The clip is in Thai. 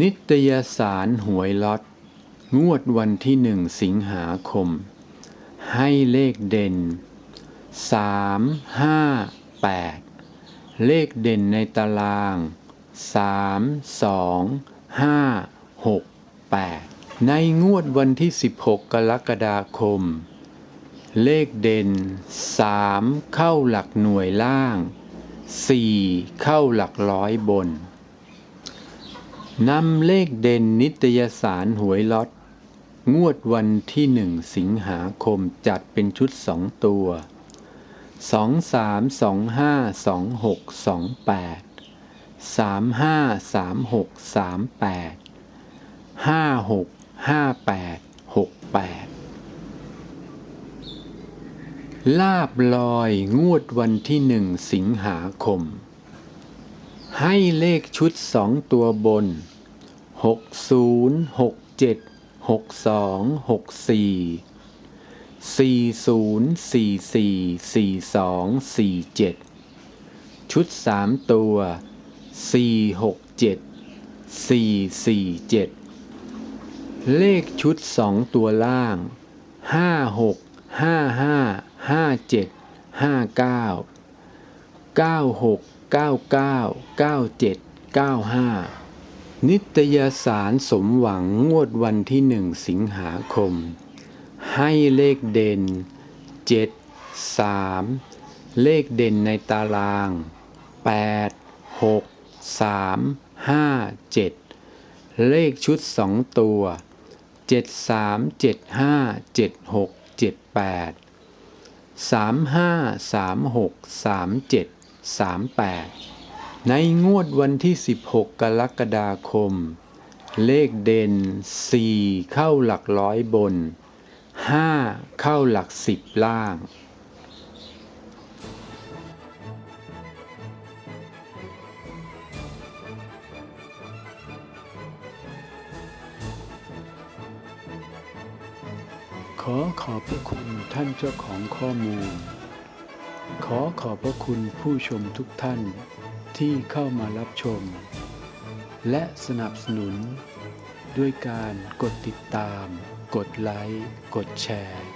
นิตยสารหวยล็อต งวดวันที่หนึ่งสิงหาคม ให้เลขเด่น 3 5 8 เลขเด่นในตาราง 3 2 5 6 8 ในงวดวันที่ 16 กรกฎาคม เลขเด่น 3 เข้าหลักหน่วยล่าง 4 เข้าหลักร้อยบน นำเลขเด่นนิตยสารหวยล็อต งวดวันที่หนึ่งสิงหาคมจัดเป็นชุดสองตัว สองสามสองห้าสองหกสองแปดสามห้าสามหกสามแปดห้าหกห้าแปดหกแปดลาบลอยงวดวันที่หนึ่งสิงหาคม ให้เลขชุดสองตัวบนหกศูนย์หกเจ็ดหกสองหกสี่สี่ศูนย์สี่สี่สี่สองสี่เจ็ดชุดสามตัวสี่หกเจ็ดสี่สี่เจ็ดเลขชุดสองตัวล่างห้าหกห้าห้าห้า เก้าหกเก้าเก้าเก้าเจ็ดเก้าห้านิตยสารสมหวังงวดวันที่หนึ่งสิงหาคม ให้เลขเด่นเจ็ดสามเลขเด่นในตารางแปดหกสามห้าเจ็ดเลขชุดสองตัวเจ็ดสามเจ็ดห้าเจ็ดหกเจ็ดแปดสามห้าสามหกสามเจ็ด สามแปดในงวดวันที่ 16 กรกฎาคม เลขเด่น 4 เข้าหลักร้อยบน 5 เข้าหลักสิบล่างขอขอบพระคุณท่านเจ้าของข้อมูล ขอขอบพระคุณผู้ชมทุกท่านที่เข้ามารับชม และสนับสนุน ด้วยการกดติดตาม กดไลค์ กดแชร์